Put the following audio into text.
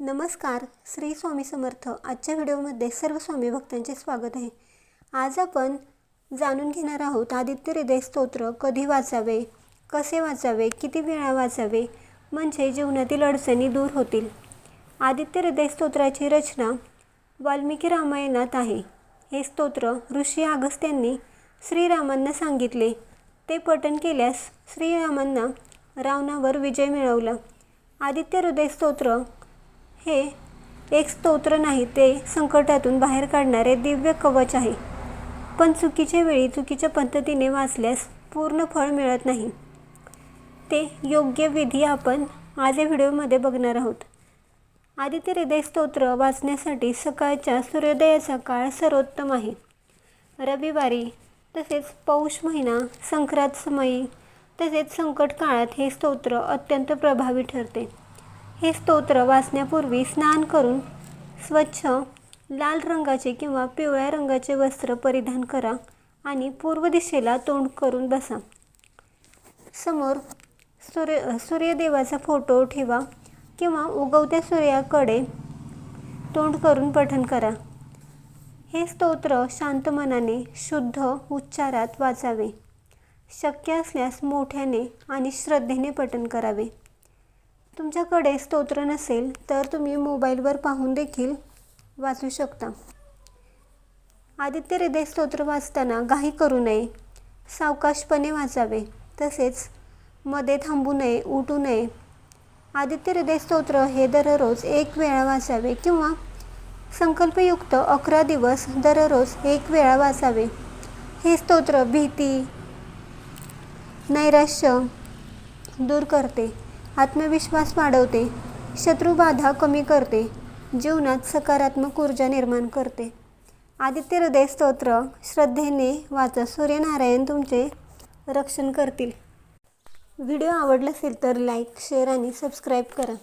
नमस्कार श्री स्वामी समर्थ. आजच्या व्हिडिओमध्ये सर्व स्वामी भक्तांचे स्वागत आहे. आज आपण जाणून घेणार आहोत आदित्य हृदय स्तोत्र कधी वाचावे कसे वाचावे किती वेळा वाचावे म्हणजे जीवनातील अडचणी दूर होतील. आदित्य हृदय स्तोत्राची रचना वाल्मिकी रामायणात आहे. हे स्तोत्र ऋषी आगस्त्यांनी श्रीरामांना सांगितले. ते पठण केल्यास श्रीरामांना रावणावर विजय मिळवला. आदित्य हृदय स्तोत्र हे एक स्तोत्र नाही ते संकटातून बाहेर काढणारे दिव्य कवच आहे. पण चुकीच्या वेळी चुकीच्या पद्धतीने वाचल्यास पूर्ण फळ मिळत नाही. ते योग्य विधी आपण आज या व्हिडिओमध्ये बघणार आहोत. आदित्य हृदय स्तोत्र वाचण्यासाठी सकाळच्या सूर्योदयाचा काळ सर्वोत्तम आहे. रविवारी तसेच पौष महिना संक्रांत समयी तसेच संकट काळात हे स्तोत्र अत्यंत प्रभावी ठरते. हे स्तोत्र वाचण्यापूर्वी स्नान करून स्वच्छ लाल रंगाचे किंवा पिवळ्या रंगाचे वस्त्र परिधान करा आणि पूर्व दिशेला तोंड करून बसा. समोर सूर्य सूर्यदेवाचा फोटो ठेवा किंवा उगवत्या सूर्याकडे तोंड करून पठण करा. हे स्तोत्र शांत मनाने शुद्ध उच्चारात वाचावे. शक्य असल्यास मोठ्याने आणि श्रद्धेने पठण करावे. तुमच्याकडे स्तोत्र नसेल तर तुम्ही मोबाईलवर पाहून देखील वाचू शकता. आदित्य हृदय स्तोत्र वाचताना घाई करू नये. सावकाशपणे वाचावे. तसेच मध्ये थांबू नये उठू नये. आदित्य हृदय स्तोत्र हे दररोज एक वेळा वाचावे किंवा संकल्पयुक्त अकरा दिवस दररोज एक वेळा वाचावे. हे स्तोत्र भीती नैराश्य दूर करते. आत्मविश्वास वाढवते. शत्रुबाधा कमी करते. जीवनात सकारात्मक ऊर्जा निर्माण करते. आदित्य हृदय स्तोत्र श्रद्धेने वाचा. सूर्यनारायण तुमचे रक्षण करतील. व्हिडिओ आवडला असेल तर लाईक शेअर आणि सबस्क्राईब करा.